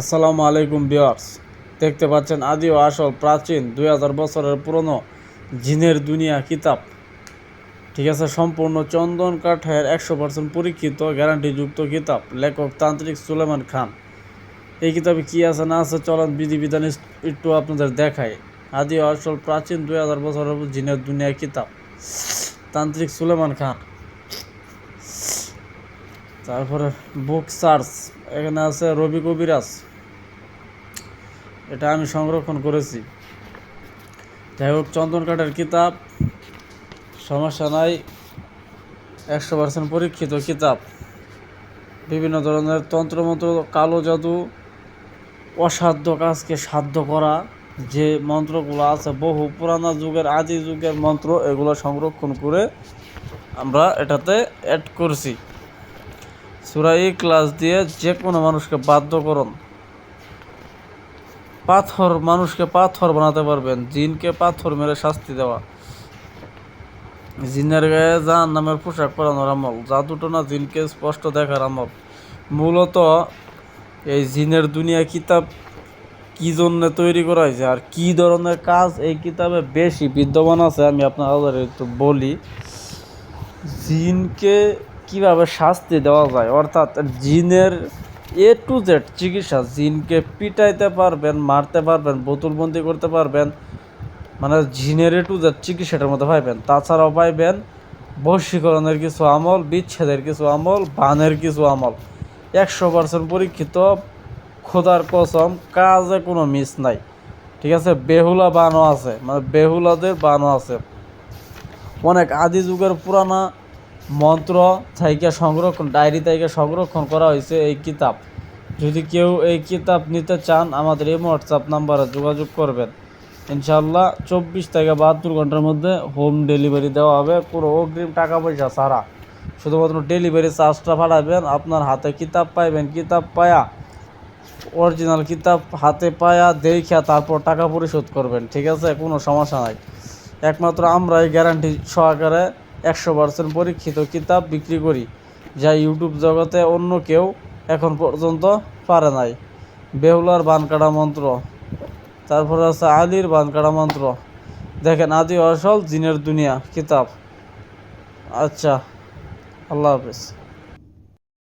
আসসালামু আলাইকুম বিয়ার্স দেখতে পাচ্ছেন আদি ও আসল প্রাচীন দুই হাজার বছরের পুরনো জিনের দুনিয়া কিতাব। ঠিক আছে, সম্পূর্ণ চন্দন কাঠের একশো পার্সেন্ট পরীক্ষিত, গ্যারান্টিযুক্ত কিতাব। লেখক তান্ত্রিক সুলেমান খান। এই কিতাবে কি আছে, না আছে, চলন বিধিবিধান একটু আপনাদের দেখাই। আদি ও আসল প্রাচীন দুই হাজার বছরের জিনের দুনিয়া কিতাব। তান্ত্রিক সুলেমান খান। তারপরে বুক সার্চ এখানে আছে রবি কবিরাজ। এটা আমি সংরক্ষণ করেছি। যাই হোক, চন্দন কাঠের কিতাব, সমস্যা নাই, একশো পার্সেন্ট পরীক্ষিত কিতাব। বিভিন্ন ধরনের তন্ত্রমন্ত্র, কালো জাদু, অসাধ্য কাজকে সাধ্য করা, যে মন্ত্রগুলো আছে, বহু পুরানা যুগের, আদি যুগের মন্ত্র, এগুলো সংরক্ষণ করে আমরা এটাতে অ্যাড করছি। সুরাই ক্লাস দিয়ে যে কোনো মানুষকে বাধ্য করুন। পাথর, মানুষকে পাথর বানাতে পারবেন, জিনকে পাথর মেরে শাস্তি দেওয়া। জিনের গায়ে জাহান নামের পোশাক পরানোর আমল জাদুটনা জিনকে স্পষ্ট দেখার আমল। মূলত এই জিনের দুনিয়া কিতাব কি জন্য তৈরি করা হয়েছে আর কি ধরনের কাজ এই কিতাবে বেশি বিদ্যমান আছে, আমি আপনাদের একটু বলি। জিনকে কীভাবে শাস্তি দেওয়া যায়? অর্থাৎ জিনের এ টু জেড চিকিৎসা, জিনকে পিটাইতে পারবেন, মারতে পারবেন, বোতলবন্দি করতে পারবেন মানে জিনের এ টু জেড চিকিৎসাটার মধ্যে পাইবেন। তাছাড়াও পাইবেন বশীকরণের কিছু আমল, বিচ্ছেদের কিছু আমল, বানের কিছু আমল। একশো পার্সেন্ট পরীক্ষিত, খোদার কসম, কাজে কোনো মিস নাই। ঠিক আছে? বেহুলা বানও আছে মানে বেহুলাদের বানও আছে। অনেক আদি যুগের পুরানা মন্ত্র থেকে সংরক্ষণ, ডায়েরি থেকে সংরক্ষণ করা হয়েছে এই কিতাব। যদি কেউ এই কিতাব নিতে চান, আমাদের এই হোয়াটসঅ্যাপ নাম্বারে যোগাযোগ করবেন। ইনশাল্লাহ চব্বিশ থেকে বাহাত্তর ঘণ্টার মধ্যে হোম ডেলিভারি দেওয়া হবে। কোনো অগ্রিম টাকা পয়সা ছাড়া। শুধুমাত্র ডেলিভারি চার্জটা পাঠাবেন। আপনার হাতে কিতাব পাইবেন, কিতাব পায়া, অরিজিনাল কিতাব হাতে পায়া দেখা তারপর টাকা পরিশোধ করবেন। ঠিক আছে? কোনো সমস্যা নাই। একমাত্র আমরাই গ্যারান্টি সহকারে একশো পার্সেন্ট পরীক্ষিত কিতাব বিক্রি করি, যা ইউটিউব জগতে অন্য কেউ এখন পর্যন্ত পারে নাই। বেহুলার বানকাটা মন্ত্র। তারপরে আছে আলীর বানকাটা মন্ত্র। দেখেন আদি অসল জিনের দুনিয়া, কিতাব। আচ্ছা আল্লাহ হাফেজ।